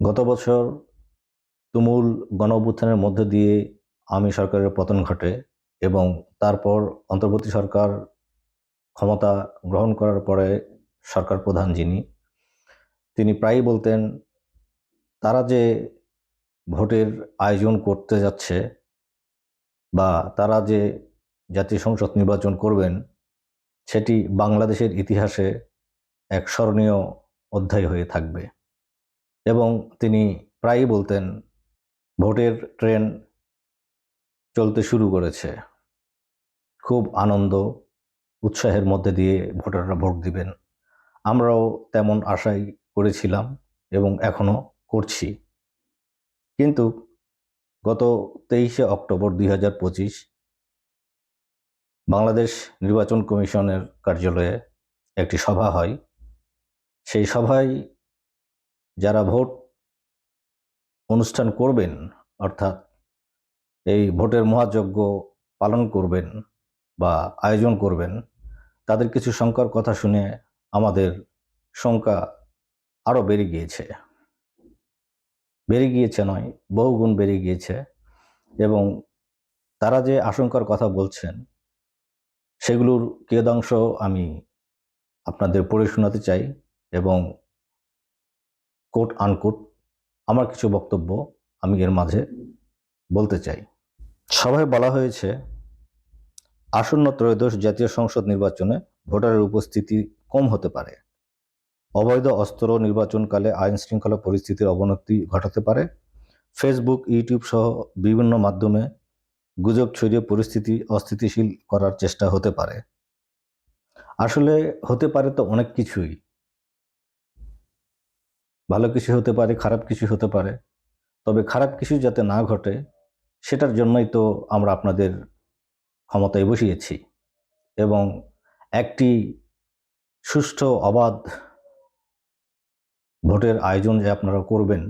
গত বছর তুমুল গণ অভ্যুত্থানের মধ্য দিয়ে আমি সরকারের পতন ঘটে এবং তারপর অন্তর্বর্তী সরকার ক্ষমতা গ্রহণ করার পরে সরকার প্রধান যিনি, তিনি প্রায়ই বলতেন, তারা যে ভোটের আয়োজন করতে যাচ্ছে বা তারা যে জাতীয় সংসদ নির্বাচন করবেন, সেটি বাংলাদেশের ইতিহাসে এক স্মরণীয় অধ্যায় হয়ে থাকবে। এবং তিনি প্রায়ই বলতেন, ভোটের ট্রেন চলতে শুরু করেছে। খুব আনন্দ, উৎসাহের মধ্যে দিয়ে ভোটাররা ভোট দিবেন। আমরাও তেমন আশাই করেছিলাম এবং এখনও করছি। কিন্তু গত তেইশে অক্টোবর দুই হাজার পঁচিশ বাংলাদেশ নির্বাচন কমিশনের কার্যালয়ে একটি সভা হয়। সেই সভায় যারা ভোট অনুষ্ঠান করবেন, অর্থাৎ এই ভোটের মহাযজ্ঞ পালন করবেন বা আয়োজন করবেন, তাদের কিছু শঙ্কার কথা শুনে আমাদের শঙ্কা আরও বেড়ে গিয়েছে। বেড়ে গিয়েছে নয়, বহুগুণ বেড়ে গিয়েছে এবং তারা যে আশঙ্কার কথা বলছেন, সেগুলোর কেদাংশ আমি আপনাদের পড়ে শোনাতে চাই এবং কোট আনকোট আমার কিছু বক্তব্য আমি এর মাঝে বলতে চাই। সভায় বলা হয়েছে, আসন্ন ত্রয়োদশ জাতীয় সংসদ নির্বাচনে ভোটারের উপস্থিতি কম হতে পারে। অবৈধ অস্ত্র নির্বাচনকালে আইন শৃঙ্খলা পরিস্থিতির অবনতি ঘটাতে পারে। ফেসবুক ইউটিউব সহ বিভিন্ন মাধ্যমে গুজব ছড়িয়ে পরিস্থিতি অস্থিতিশীল করার চেষ্টা হতে পারে। আসলে হতে পারে তো অনেক কিছুই। ভালো কিছু হতে পারে, খারাপ কিছু হতে পারে। তবে খারাপ কিছু যাতে না ঘটে, সেটার জন্যই তো আমরা আপনাদের ক্ষমতায় বসিয়েছি এবং একটি সুষ্ঠু অবাধ ভোটের আয়োজন যে আপনারা করবেন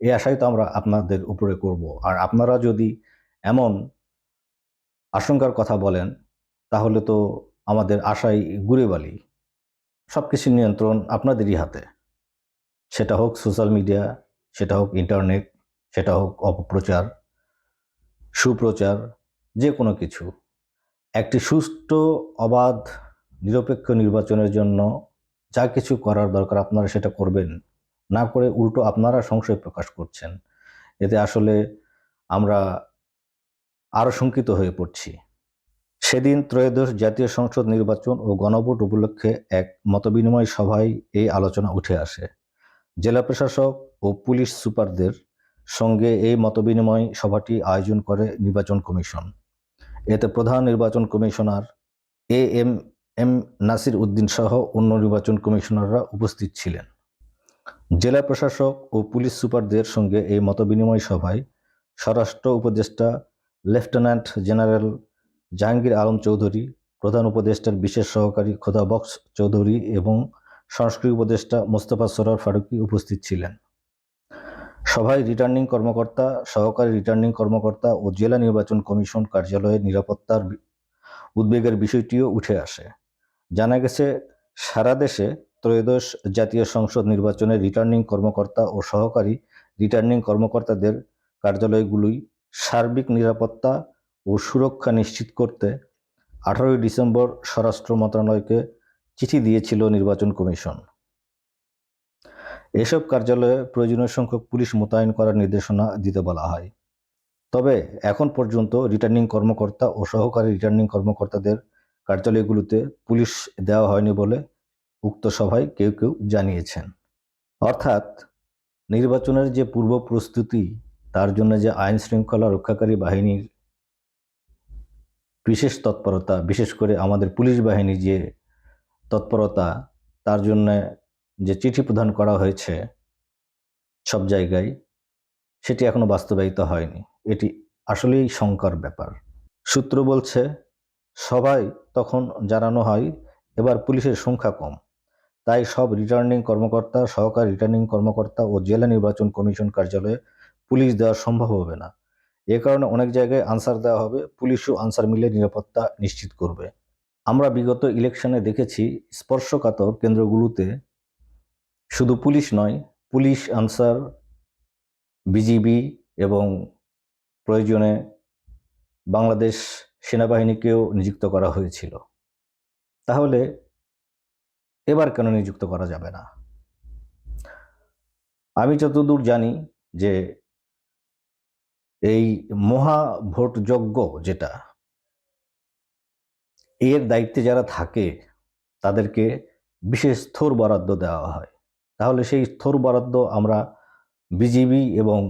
এই আশাই তো আমরা আপনাদের উপরে করব। আর আপনারা যদি এমন আশঙ্কার কথা বলেন, তাহলে তো আমাদের আশাই ঘুরে বালি সব কিছুর নিয়ন্ত্রণ আপনাদেরই হাতে। সেটা হোক সোশ্যাল মিডিয়া, সেটা হোক ইন্টারনেট, সেটা হোক অপপ্রচার, সুপ্রচার, যে কোনো কিছু। একটি সুষ্ঠু, অবাধ, নিরপেক্ষ নির্বাচনের জন্য যা কিছু করার দরকার আপনারা সেটা করবেন। না করে উল্টো আপনারা সংশয় প্রকাশ করছেন। এতে আসলে আমরা আরও শঙ্কিত হয়ে পড়ছি। সেদিন ত্রয়োদশ জাতীয় সংসদ নির্বাচন ও গণভোট উপলক্ষে এক মতবিনিময় সভায় এই আলোচনা উঠে আসে। জেলা প্রশাসক ও পুলিশ সুপারদের সঙ্গে এই মতবিনিময় সভাটি আয়োজন করে নির্বাচন কমিশন। এতে প্রধান নির্বাচন commissioner A M M Nasir Uddin সহ অন্য নির্বাচন কমিশনাররা উপস্থিত ছিলেন। জেলা প্রশাসক ও পুলিশ সুপারদের সঙ্গে এই মতবিনিময় সভায় স্বরাষ্ট্র উপদেষ্টা, লেফটেন্যান্ট জেনারেল জাহাঙ্গীর আলম চৌধুরী, প্রধান উপদেষ্টার বিশেষ সহকারী খোদা বক্স চৌধুরী এবং সংস্কৃতি উপদেষ্টা মোস্তফা সরার ফারুকি উপস্থিত ছিলেন। সভায় রিটার্নিং কর্মকর্তা, সহকারী রিটার্নিং কর্মকর্তা ও জেলা নির্বাচন কমিশন কার্যালয়ে নিরাপত্তার উদ্বেগের বিষয়টিও উঠে আসে। জানা গেছে, সারা দেশে ত্রয়োদশ জাতীয় সংসদ নির্বাচনে রিটার্নিং কর্মকর্তা ও সহকারী রিটার্নিং কর্মকর্তাদের কার্যালয়গুলোই সার্বিক নিরাপত্তা ও সুরক্ষা নিশ্চিত করতে আঠারোই ডিসেম্বর স্বরাষ্ট্র মন্ত্রণালয়কে চিঠি দিয়েছিল নির্বাচন কমিশন। এসব কার্যালয়ে প্রয়োজনীয় সংখ্যক পুলিশ মোতায়েন করার নির্দেশনা দিতে বলা হয়। তবে এখন পর্যন্ত রিটার্নিং কর্মকর্তা ও সহকারী রিটার্নিং কর্মকর্তাদের কার্যালয়গুলোতে পুলিশ দেওয়া হয়নি বলে উক্ত সভায় কেউ কেউ জানিয়েছেন। অর্থাৎ নির্বাচনের যে পূর্ব প্রস্তুতি, তার জন্য যে আইন শৃঙ্খলা রক্ষাকারী বাহিনীর বিশেষ তৎপরতা, বিশেষ করে আমাদের পুলিশ বাহিনী যে তৎপরতা তার জন্য যে চিঠি প্রদান করা হয়েছে সব জায়গায়, সেটি এখনও বাস্তবায়িত হয়নি। এটি আসলেই শঙ্কার ব্যাপার। সূত্র বলছে, সবাই তখন জানানো হয়, এবার পুলিশের সংখ্যা কম। তাই সব রিটার্নিং কর্মকর্তা, সহকারী রিটার্নিং কর্মকর্তা ও জেলা নির্বাচন কমিশন কার্যালয়ে পুলিশ দেওয়া সম্ভব হবে না। এ কারণে অনেক জায়গায় আনসার দেওয়া হবে, পুলিশও আনসার মিলে নিরাপত্তা নিশ্চিত করবে। আমরা বিগত ইলেকশনে দেখেছি স্পর্শকাতর কেন্দ্রগুলোতে শুধু পুলিশ নয়, পুলিশ আনসার, বিজিবি এবং প্রয়োজনে বাংলাদেশ সেনাবাহিনীকেও নিযুক্ত করা হয়েছিল। তাহলে এবার কেন নিযুক্ত করা যাবে না? আমি যতদূর জানি যে এই মহা ভোট যজ্ঞ যেটা এর দায়িত্বে যারা থাকে, তাদেরকে বিশেষ স্থোর বরাদ্দ দেওয়া হয়। তাহলে সেই স্থোর বরাদ্দ আমরা বিজিবি এবং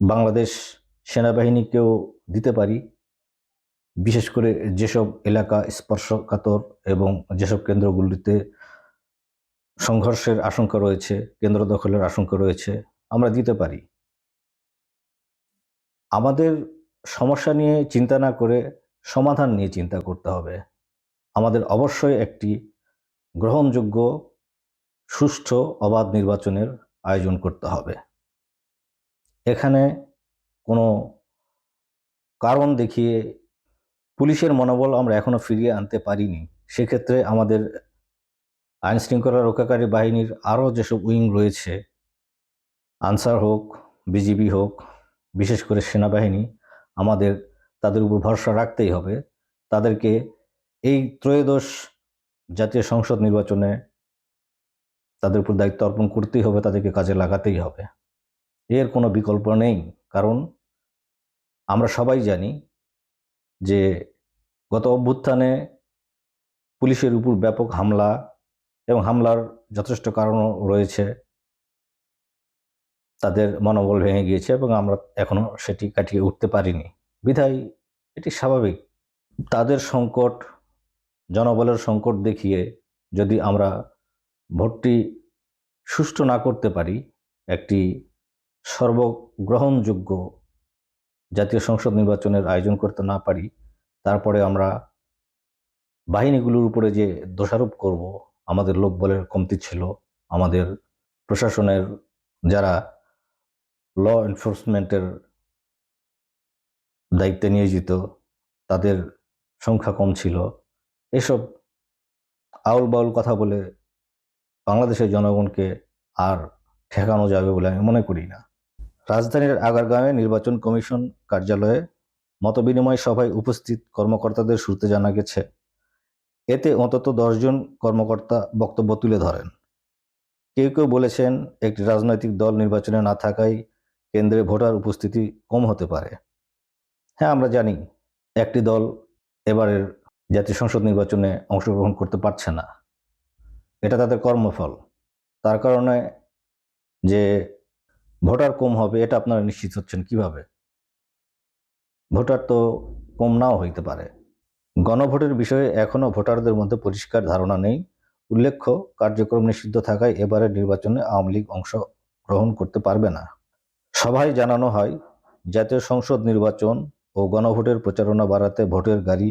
বাংলাদেশ সেনাবাহিনীকেও দিতে পারি। বিশেষ করে যেসব এলাকা স্পর্শকাতর এবং যেসব কেন্দ্রগুলিতে সংঘর্ষের আশঙ্কা রয়েছে, কেন্দ্র দখলের আশঙ্কা রয়েছে, আমরা দিতে পারি। আমাদের সমস্যা নিয়ে চিন্তা না করে সমাধান নিয়ে চিন্তা করতে হবে। আমাদের অবশ্যই একটি গ্রহণযোগ্য, সুষ্ঠু, অবাধ নির্বাচনের আয়োজন করতে হবে। এখানে কোনো কারণ দেখিয়ে পুলিশের মনোবল আমরা এখনও ফিরিয়ে আনতে পারিনি। সেক্ষেত্রে আমাদের আইন শৃঙ্খলা রক্ষাকারী বাহিনীর আরও যেসব উইং রয়েছে, আনসার হোক, বিজিবি হোক, বিশেষ করে সেনাবাহিনী, আমাদের তাদের উপর ভরসা রাখতেই হবে। তাদেরকে এই ত্রয়োদশ জাতীয় সংসদ নির্বাচনে তাদের উপর দায়িত্ব অর্পণ করতেই হবে, তাদেরকে কাজে লাগাতেই হবে। এর কোনো বিকল্প নেই, কারণ আমরা সবাই জানি যে গত অভ্যুত্থানে পুলিশের উপর ব্যাপক হামলা এবং হামলার যথেষ্ট কারণও রয়েছে, তাদের মনোবল ভেঙে গিয়েছে এবং আমরা এখনও সেটি কাটিয়ে উঠতে পারিনি। বিধায় এটি স্বাভাবিক। তাদের সংকট, জনবলের সংকট দেখিয়ে যদি আমরা ভোটটি সুষ্ঠু না করতে পারি, একটি সর্বগ্রহণযোগ্য জাতীয় সংসদ নির্বাচনের আয়োজন করতে না পারি, তারপরে আমরা বাহিনীগুলোর উপরে যে দোষারোপ করব, আমাদের লোকবলের কমতি ছিল, আমাদের প্রশাসনের যারা ল এনফোর্সমেন্টের দায়িত্বে নিয়োজিত, তাদের সংখ্যা কম ছিল। এসব আউল বাউল কথা বলে বাংলাদেশের জনগণকে আর ঠেকানো যাবে বলে আমি মনে করি না। রাজধানীর আগারগাঁওয়ে নির্বাচন কমিশন কার্যালয়ে মতবিনিময় সভায় উপস্থিত কর্মকর্তাদের শুরুতে জানা গেছে, এতে অন্তত দশজন কর্মকর্তা বক্তব্য তুলে ধরেন। কেউ কেউ বলেছেন, একটি রাজনৈতিক দল নির্বাচনে না থাকায় কেন্দ্রে ভোটার উপস্থিতি কম হতে পারে। হ্যাঁ আমরা জানি একটি দল এবারের জাতীয় সংসদ নির্বাচনে অংশগ্রহণ করতে পারছে না। এটা তাদের কর্মফল। তার কারণে যে ভোটার কম হবে, এটা আপনারা নিশ্চিত হচ্ছেন কীভাবে? ভোটার তো কম নাও হইতে পারে। গণভোটের বিষয়ে এখনও ভোটারদের মধ্যে পরিষ্কার ধারণা নেই। উল্লেখ্য, কার্যক্রম নিষিদ্ধ থাকায় এবারের নির্বাচনে আওয়ামী লীগ অংশ গ্রহণ করতে পারবে না। সভায় জানানো হয়, জাতীয় সংসদ নির্বাচন ও গণভোটের প্রচারণা বাড়াতে ভোটের গাড়ি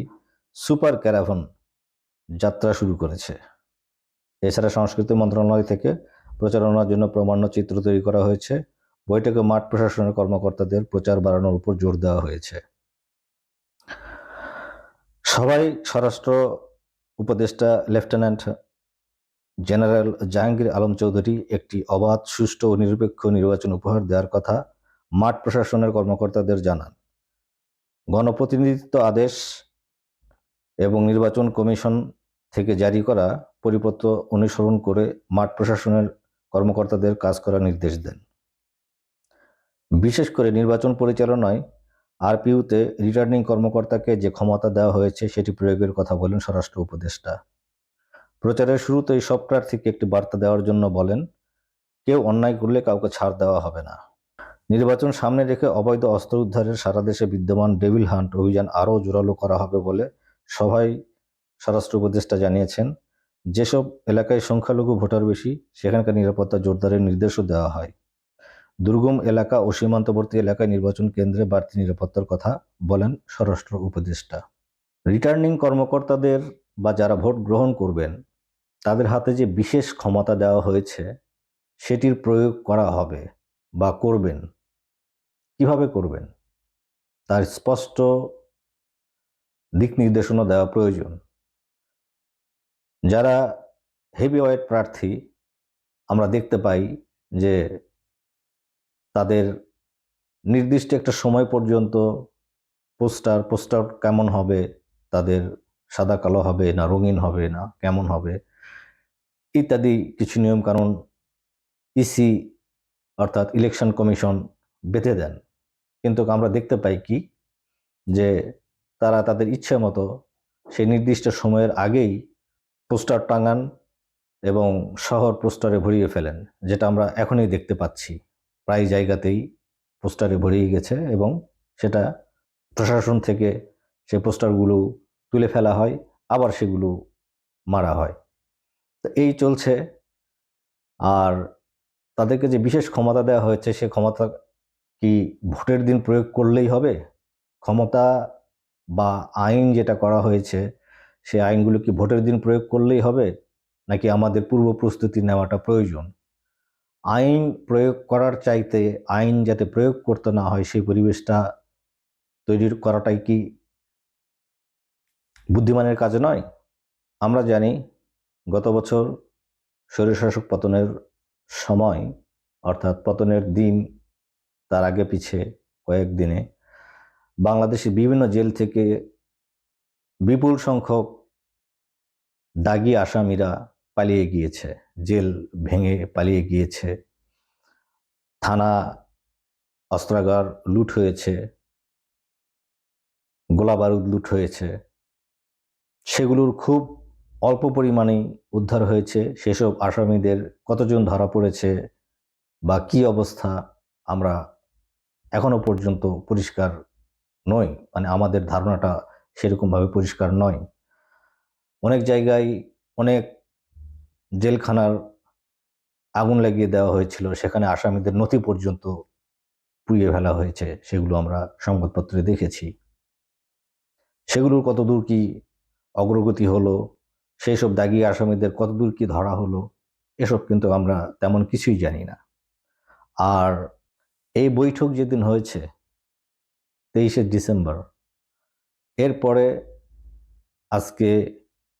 সুপার ক্যারাভন যাত্রা শুরু করেছে। এছাড়া সংস্কৃতি মন্ত্রণালয় থেকে প্রচারণার জন্য প্রমাণ্য চিত্র তৈরি করা হয়েছে। বৈঠকে মাঠ প্রশাসনের কর্মকর্তাদের প্রচার বাড়ানোর উপর জোর দেওয়া হয়েছে। সবাই স্বরাষ্ট্র উপদেষ্টা লেফটেন্যান্ট জেনারেল জাহাঙ্গীর আলম চৌধুরী একটি অবাধ, সুষ্ঠু ও নিরপেক্ষ নির্বাচন উপহার দেওয়ার কথা মাঠ প্রশাসনের কর্মকর্তাদের জানান। গণপ্রতিনিধিত্ব আদেশ এবং নির্বাচন কমিশন থেকে জারি করা পরিপত্র অনুসরণ করে মাঠ প্রশাসনের কর্মকর্তাদের কাজ করার নির্দেশ দেন। বিশেষ করে নির্বাচন পরিচালনায় আরপিইউতে রিটার্নিং কর্মকর্তাকে যে ক্ষমতা দেওয়া হয়েছে সেটি প্রয়োগের কথা বলেন স্বরাষ্ট্র উপদেষ্টা। প্রচারের শুরুতেই সব প্রার্থীকে একটি বার্তা দেওয়ার জন্য বলেন, কেউ অন্যায় করলে কাউকে ছাড় দেওয়া হবে না। নির্বাচন সামনে রেখে অবৈধ অস্ত্র উদ্ধারের সারা দেশে বিদ্যমান ডেভিল হান্ট অভিযান আরও জোরালো করা হবে বলে সভায় স্বরাষ্ট্র উপদেষ্টা জানিয়েছেন। যেসব এলাকায় সংখ্যালঘু ভোটার বেশি, সেখানকার নিরাপত্তা জোরদারের নির্দেশও দেওয়া হয়। দুর্গম এলাকা ও সীমান্তবর্তী এলাকায় নির্বাচন কেন্দ্রে বাড়তি নিরাপত্তার কথা বলেন স্বরাষ্ট্র উপদেষ্টা। রিটার্নিং কর্মকর্তাদের বা যারা ভোট গ্রহণ করবেন, তাদের হাতে যে বিশেষ ক্ষমতা দেওয়া হয়েছে, সেটির প্রয়োগ করা হবে বা করবেন। কীভাবে করবেন? তার স্পষ্ট দিক নির্দেশনা দেওয়া প্রয়োজন। যারা হেভি ওয়েট প্রার্থী, আমরা দেখতে পাই যে তাদের নির্দিষ্ট একটা সময় পর্যন্ত পোস্টার পোস্টার কেমন হবে, তাদের সাদা কালো হবে না, রঙিন হবে না, কেমন হবে, ইত্যাদি কিছু নিয়ম কানুন ইসি অর্থাৎ ইলেকশন কমিশন বেঁধে দেন। কিন্তু আমরা দেখতে পাই কি? যে তারা তাদের ইচ্ছে মতো সেই নির্দিষ্ট সময়ের আগেই পোস্টার টাঙান এবং শহর পোস্টারে ভরিয়ে ফেলেন, যেটা আমরা এখনই দেখতে পাচ্ছি। প্রায় জায়গাতেই পোস্টারে ভরিয়ে গেছে এবং সেটা প্রশাসন থেকে সেই পোস্টারগুলো তুলে ফেলা হয়, আবার সেগুলো মারা হয়। তো এই চলছে। আর তাদেরকে যে বিশেষ ক্ষমতা দেওয়া হয়েছে, সে ক্ষমতা কি ভোটের দিন প্রয়োগ করলেই হবে? ক্ষমতা বা আইন যেটা করা হয়েছে সেই আইনগুলো কি ভোটের দিন প্রয়োগ করলেই হবে? নাকি আমাদের পূর্ব প্রস্তুতি নেওয়াটা প্রয়োজন? আইন প্রয়োগ করার চাইতে আইন যাতে প্রয়োগ করতে না হয়, সেই পরিবেশটা তৈরি করাটাই কি বুদ্ধিমানের কাজ নয়? আমরা জানি গত বছর স্বৈরশাসক পতনের সময়, অর্থাৎ পতনের দিন তার আগে পিছে কয়েকদিনে বাংলাদেশের বিভিন্ন জেল থেকে বিপুল সংখ্যক দাগি আসামিরা পালিয়ে গিয়েছে। জেল ভেঙে পালিয়ে গিয়েছে। থানা অস্ত্রাগার লুট হয়েছে। গোলা বারুদ লুট হয়েছে। সেগুলোর খুব অল্প পরিমাণেই উদ্ধার হয়েছে। সেসব আসামিদের কতজন ধরা পড়েছে বা কি অবস্থা আমরা এখনও পর্যন্ত পরিষ্কার নয় মানে আমাদের ধারণাটা সেরকমভাবে পরিষ্কার নয়। অনেক জায়গায় অনেক জেলখানার আগুন লাগিয়ে দেওয়া হয়েছিল, সেখানে আসামিদের নথি পর্যন্ত পুড়িয়ে ফেলা হয়েছে, সেগুলো আমরা সংবাদপত্রে দেখেছি। সেগুলোর কতদূর কি অগ্রগতি হলো সেই সব দাগি আসামিদের কতদূর কি ধরা হলো, এসব কিন্তু আমরা তেমন কিছুই জানি না। আর এই বৈঠক যেদিন হয়েছে, তেইশে ডিসেম্বর এরপরে আজকে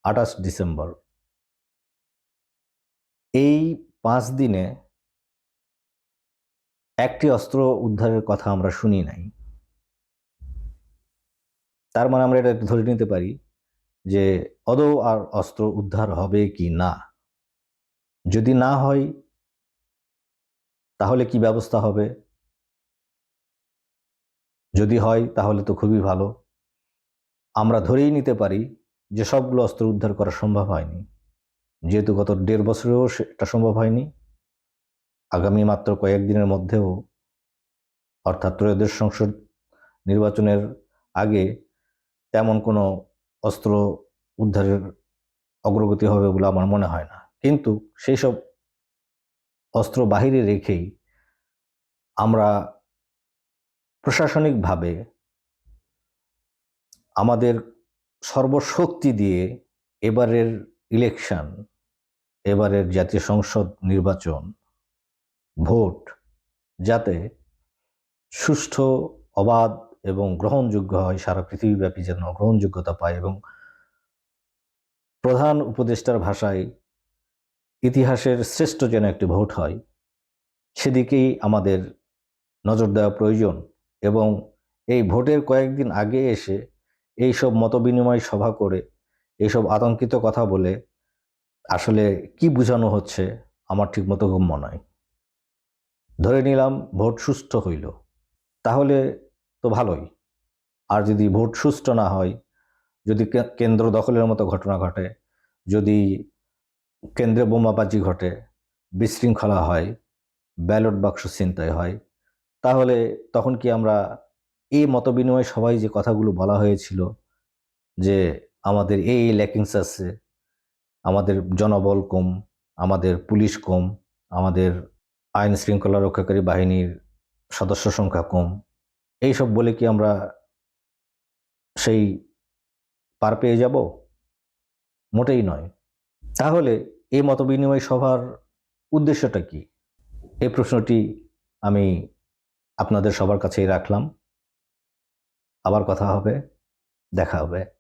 আঠাশ ডিসেম্বর। এই পাঁচ দিনে একটি অস্ত্র উদ্ধারের কথা আমরা শুনি নাই। তার মানে আমরা এটা ধরে নিতে পারি যে অদৌ আর অস্ত্র উদ্ধার হবে কি না। যদি না হয়, তাহলে কি ব্যবস্থা হবে? যদি হয় তাহলে তো খুবই ভালো। আমরা ধরেই নিতে পারি যে সবগুলো অস্ত্র উদ্ধার করা সম্ভব হয়নি। যেহেতু গত দেড় বছরেও সেটা সম্ভব হয়নি। আগামী মাত্র কয়েকদিনের মধ্যেও অর্থাৎ ত্রয়োদশ সংসদ নির্বাচনের আগে তেমন কোনো অস্ত্র উদ্ধারের অগ্রগতি হবে বলে আমার মনে হয় না। কিন্তু সেই সব অস্ত্র বাহিরে রেখেই আমরা প্রশাসনিকভাবে আমাদের সর্বশক্তি দিয়ে এবারের ইলেকশন এবারের জাতীয় সংসদ নির্বাচন, ভোট, যাতে সুষ্ঠু, অবাধ এবং গ্রহণযোগ্য হয়, সারা পৃথিবীব্যাপী যেন গ্রহণযোগ্যতা পায় এবং প্রধান উপদেষ্টার ভাষায় ইতিহাসের শ্রেষ্ঠ যেন একটি ভোট হয়, সেদিকেই আমাদের নজর দেওয়া প্রয়োজন। এবং এই ভোটের কয়েকদিন আগে এসে এইসব মতবিনিময় সভা করে এইসব আতঙ্কিত কথা বলে আসলে কি বোঝানো হচ্ছে আমার ঠিক মতো গম্য নয়। ধরে নিলাম ভোট সুস্থ হইল। তাহলে তো ভালোই। আর যদি ভোট সুষ্ঠু না হয়, যদি কেন্দ্র দখলের মতো ঘটনা ঘটে, যদি কেন্দ্রে বোমাবাজি ঘটে, বিশৃঙ্খলা হয়, ব্যালট বাক্স ছিনতাই হয় তাহলে তখন কি আমরা এই মতবিনিময় সবাই যে কথাগুলো বলা হয়েছিল যে আমাদের এই ল্যাকিংস আছে, আমাদের জনবল কম, আমাদের পুলিশ কম, আমাদের আইন শৃঙ্খলা রক্ষাকারী বাহিনীর সদস্য সংখ্যা কম, এইসব বলে কি আমরা সেই পার পেয়ে যাব? মোটেই নয়। তাহলে এই মতবিনিময় সভার উদ্দেশ্যটা কি? এই প্রশ্নটি আমি আপনাদের সবার কাছেই রাখলাম। আবার কথা হবে দেখা হবে।